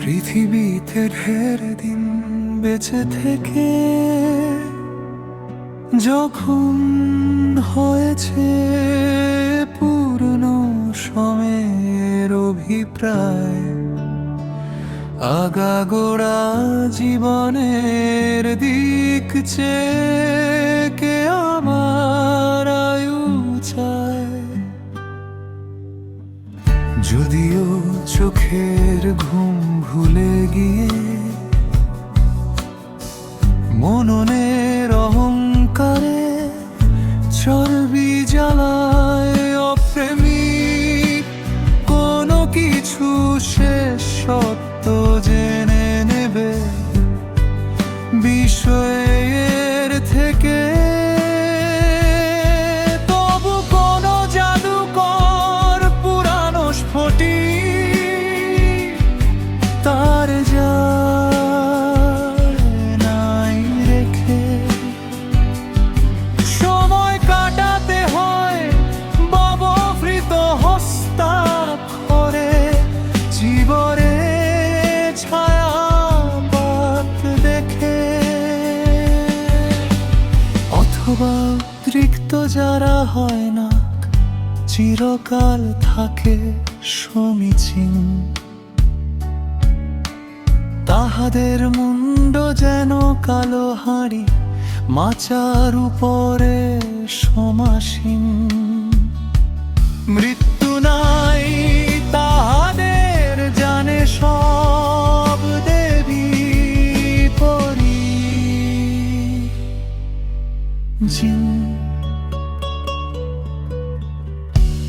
পৃথিবীতে ঢের দিন বেঁচে থেকে যখন হয়েছে পূর্ণ সময়ের অভিপ্রায়, আগাগোড়া জীবনের দিক চেয়ে কে আমার আয়ু চায়। যদিও সত্য অথবা তৃক্ত যারা হয় না, চিরকাল থাকে সমীচীন। তাহাদের মুন্ড যেন কালো হাঁড়ি, মাচার উপরে সমাসীন। মৃত্যু জিন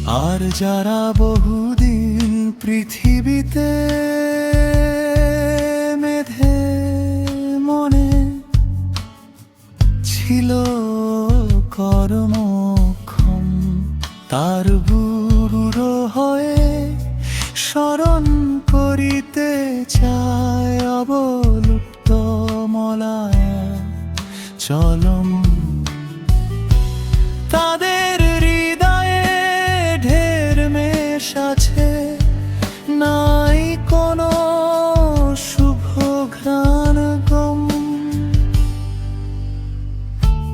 আর যারা বহুদিন পৃথিবীতে মেধে মনে ছিল কর্মক্ষম, তার বুড়ো হয়ে স্মরণ করিতে চায় অবলুপ্ত মলায় চলম আছে, নাই কোনো শুভ ঘ্রাণ গম।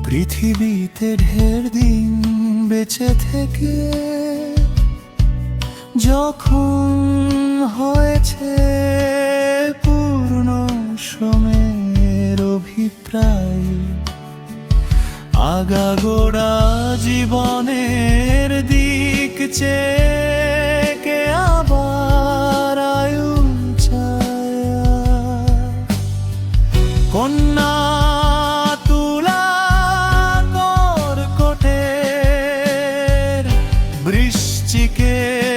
পৃথিবীতে ঢের দিন বেঁচে থেকে, যখন হয়েছে পূর্ণ সময়ের অভিপ্রায় আগাগোড়া জীবনের দিক চেয়ে তুলা কর কোঠে বৃষ্টিকে